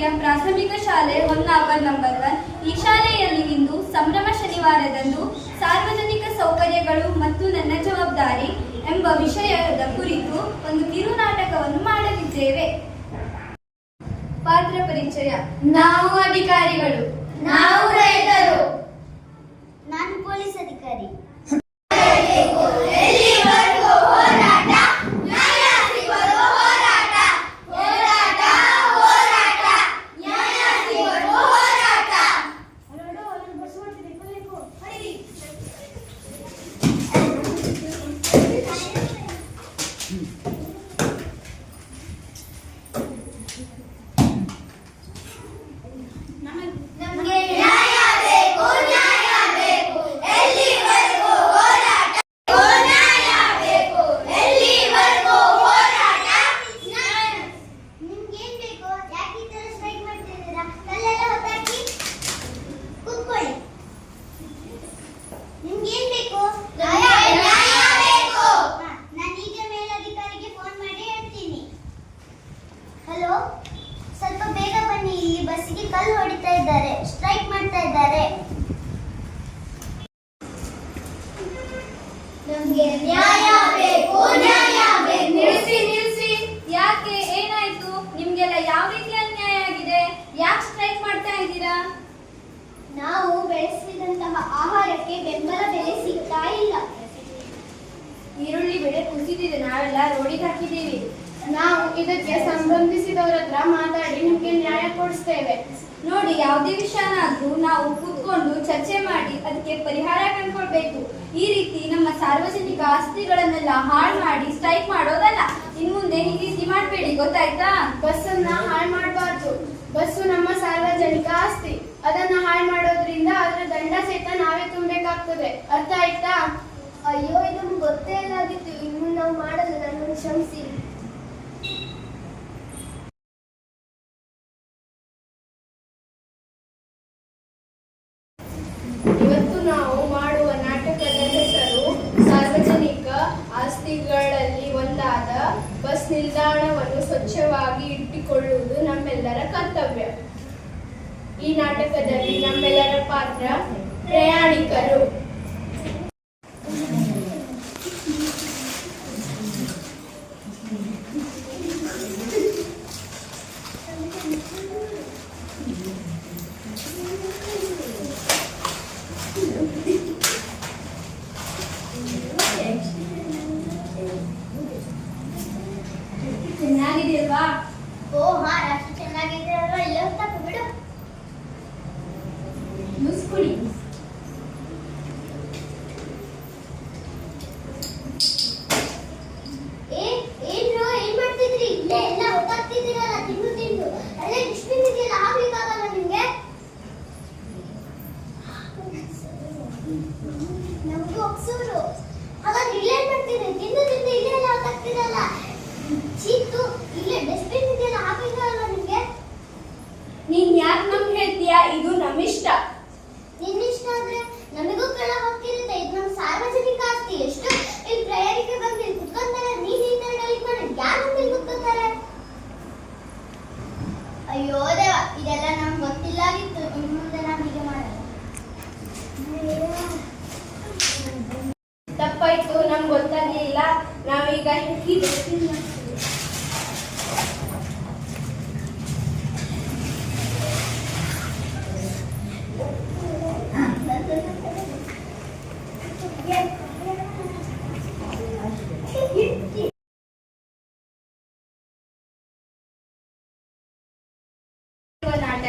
ಹಿರಿಯ ಪ್ರಾಥಮಿಕ ಶಾಲೆ ಹೊನ್ನಾವರ್ ನಂಬರ್ ಒನ್. ಈ ಶಾಲೆಯಲ್ಲಿ ಇಂದು ಸಂಭ್ರಮ ಶನಿವಾರದಂದು ಸಾರ್ವಜನಿಕ ಸೌಕರ್ಯಗಳು ಮತ್ತು ನನ್ನ ಜವಾಬ್ದಾರಿ ಎಂಬ ವಿಷಯದ ಕುರಿತು ಒಂದು ಕಿರು ನಾಟಕವನ್ನು ಮಾಡಲಿದ್ದೇವೆ. ಪಾತ್ರ ಪರಿಚಯ. ನಾವು ಅಧಿಕಾರಿಗಳು. ನಾವು ರೈತರು. ನಾನು ಪೊಲೀಸ್ ಅಧಿಕಾರಿ ನಮಗೆ ನ್ಯಾಯ ಬೇಕು ನ್ಯಾಯ ಬೇಕು ಎಲ್ಲಿವರೆಗೂ ಹೋರಾಟ ನ್ಯಾಯ ಬೇಕು ಎಲ್ಲಿವರೆಗೂ ಹೋರಾಟ ನಿಮ್ಗೆ ಏನ್ ಬೇಕು ಯಾಕೆ ಈ ತರ ಸ್ಟ್ರೈಕ್ ಮಾಡ್ತಿದ್ದೀರಾ ಕಲ್ಲೆಲ್ಲ ಹೊತ್ತಾಕಿ ಕೂತ್ಕೊಳ್ಳಿ ನಿಮ್ಗೆ ಏನ್ ಬೇಕು ನ್ಯಾಯ ನ್ಯಾಯ ಬೇಕು ನಾನು ಈಗ ಮೇಲಧಿಕಾರಿಗೆ ಫೋನ್ ಮಾಡಿ ಹೇಳ್ತೀನಿ ಹಲೋ ಸ್ವಲ್ಪ ಬನ್ನಿ ಇಲ್ಲಿ ಬಸ್ಸಿಗೆ ಕಲ್ಲು ಹೊಡಿತಾ ಇದ್ದಾರೆ. ಸ್ಟ್ರೈಕ್ ಮಾಡ್ತಾ ಇದ್ದಾರೆ. ನಮ್ಗೆ ನ್ಯಾಯ ಬೇಕು ನ್ಯಾಯ ಬೇಕು. ನಿಲ್ಲಿಸಿ ನಿಲ್ಲಿಸಿ ಯಾಕೆ? ಏನಾಯ್ತು? ನಿಮ್ಗೆಲ್ಲ ಯಾವ ರೀತಿ ಅನ್ಯಾಯ ಆಗಿದೆ? ಯಾಕೆ ಸ್ಟ್ರೈಕ್ ಮಾಡ್ತಾ ಇದ್ದೀರಾ? ನಾವು ಬೆಳೆಸಿದಂತಹ ಆಹಾರಕ್ಕೆ ಬೆಂಬಲ ಬೆಲೆ ಸಿಗ್ತಾ ಇಲ್ಲ. ಈರುಳ್ಳಿ ಬೆಳೆ ಕುಸಿದಿದೆ. ನಾವೆಲ್ಲ ರೋಡಿಗೆ ಹಾಕಿದ್ದೀವಿ. ನಾವು ಇದಕ್ಕೆ ಸಂಬಂಧಿಸಿದವರ ಹತ್ರ ಮಾತಾಡಿ ನಿಮ್ಗೆ ನ್ಯಾಯ ಕೊಡಿಸ್ತೇವೆ ನೋಡಿ ಯಾವುದೇ ವಿಷಯನಾದ್ರೂ ನಾವು ಕೂತ್ಕೊಂಡು ಚರ್ಚೆ ಮಾಡಿ ಅದಕ್ಕೆ ಪರಿಹಾರ ಕಂಡ್ಕೊಳ್ಬೇಕು. ಈ ರೀತಿ ನಮ್ಮ ಸಾರ್ವಜನಿಕ ಆಸ್ತಿಗಳನ್ನೆಲ್ಲ ಹಾಳು ಮಾಡಿ ಸ್ಟ್ರೈಕ್ ಮಾಡೋದಲ್ಲ. ಇನ್ ಮುಂದೆ ಈ ರೀತಿ ಮಾಡಬೇಡಿ ಗೊತ್ತಾಯ್ತಾ? ಬಸ್ಸನ್ನ ಹಾಳು ಮಾಡಬಾರ್ದು. ಬಸ್ಸು ನಮ್ಮ ಸಾರ್ವಜನಿಕ ಆಸ್ತಿ. ಅದನ್ನ ಹಾಳು ಮಾಡೋದ್ರಿಂದ ಅದರ ದಂಡ ಸಹಿತ ನಾವೇ ತುಂಬಬೇಕಾಗ್ತದೆ. ಅರ್ಥ ಆಯ್ತಾ? ಅಯ್ಯೋ ಇದು ಗೊತ್ತೇ ಇಲ್ಲಾಗಿತ್ತು ಇನ್ನು ನಾವು ಮಾಡಲ್ಲ ನನ್ನನ್ನು ಕ್ಷಮಿಸಿ. ಇಟ್ಟುಕೊಳ್ಳುವುದು ನಮ್ಮೆಲ್ಲರ ಕರ್ತವ್ಯ. ಈ ನಾಟಕದಲ್ಲಿ ನಮ್ಮೆಲ್ಲರ ಪಾತ್ರ ಪ್ರಯಾಣಿಕರು. ಹೇಳ್ತೀಯಾ ಇದು ನಮ್ಮಿಷ್ಟ. ನಿನ್ನಿಷ್ಟ ಆದ್ರೆ ನಮಗೂ ಕಳ ಹೋಗ್ತಿರುತ್ತೆ ಇದು ನಮ್ಮ ಸಾರ್ವಜನಿಕ ಆಸ್ತಿ. ಎಷ್ಟು ಇಲ್ಲಿ ಪ್ರಯಾಣಿಕ ಬಂದು ಇಲ್ಲಿ ಕುತ್ಕೊಂತಾರೆ ನೀನ್ ಈ ತರ ಮಾಡಿ ಯಾರು ಇಲ್ಲಿ ಕುತ್ಕೊಂತಾರೆ? ಅಯ್ಯೋ ದೇವ ಇದೆಲ್ಲ ನಮ್ಗೆ ಗೊತ್ತಿಲ್ಲಾಗಿತ್ತು. ಇನ್ನು ಮುಂದೆ ನಾನು ಹೀಗೆ ಮಾಡಲ್ಲ. ತಪ್ಪಾಯ್ತು ನಮ್ಗೆ ಗೊತ್ತಾಗ್ಲಿಲ್ಲ ನಾವೀಗ ಹೀಗೆ.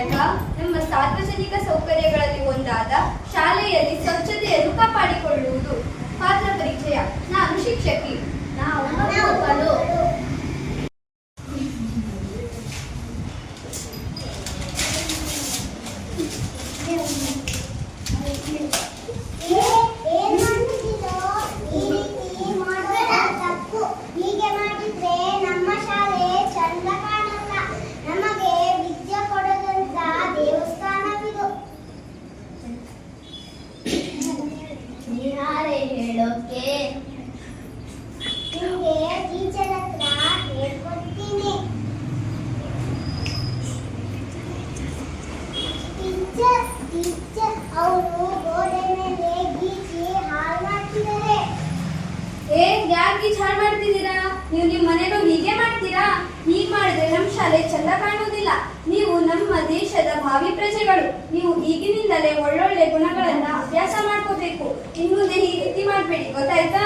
ನಾಟಕ ನಮ್ಮ ಸಾರ್ವಜನಿಕ ಸೌಕರ್ಯಗಳಲ್ಲಿ ಒಂದಾದ ಶಾಲೆಯಲ್ಲಿ ಸ್ವಚ್ಛತೆಯನ್ನು ಕಾಪಾಡಿಕೊಳ್ಳುವುದು ಪಾತ್ರ ಪರಿಚಯ. ನಾನು ಶಿಕ್ಷಕಿ. ನಾವು ಮಕ್ಕಳು ಏನ್ ಮಾಡ್ತಿದ್ದೀರೋ ಈ ರೀತಿ ಮಾಡೋದು ತಪ್ಪು ಹೀಗೆ ಮಾಡಿದ್ರೆ ನಮ್ಮ ಶಾಲೆ ಚಂದ ಕಾಣಲ್ಲ ನಮಗೆ ವಿದ್ಯೆ ಕೊಡೋದಂತ ದೇವಸ್ಥಾನವಿದು ಯಾರೇ ಹೇಳೋಕೆ ನಿಮಗೆ ಟೀಚರ್ ಹತ್ರ ಹೇಳ್ಕೊಡ್ತೀನಿ ಟೀಚರ್ ಅವರು ಗೋಡೆ ಮೇಲೆ ಗೀಚಿ ಹಾಳು ಮಾಡ್ತಿದ್ದಾರೆ ಏ ಯಾಕೆ ಚಾರ್ ಮಾಡ್ತಿದ್ದೀರಾ? ನೀವು ನಿಮ್ಮ ಮನೆಗೂ ಹೀಗೆ ಮಾಡ್ತೀರಾ? ಹೀಗೆ ಮಾಡಿದ್ರೆ ನಮ್ಮ ಶಾಲೆ ಚಂದ ಕಾಣೋದಿಲ್ಲ ನೀವು ನಮ್ಮ ದೇಶದ ಭಾವಿ ಪ್ರಜೆಗಳು. ನೀವು ಈಗಿನಿಂದಲೇ ಒಳ್ಳೊಳ್ಳೆ ಗುಣಗಳನ್ನ ಅಭ್ಯಾಸ ಮಾಡ್ಕೋಬೇಕು. ಇನ್ನು ಮುಂದೆ ಈ ರೀತಿ ಮಾಡಬೇಡಿ, ಗೊತ್ತಾಯ್ತಾ?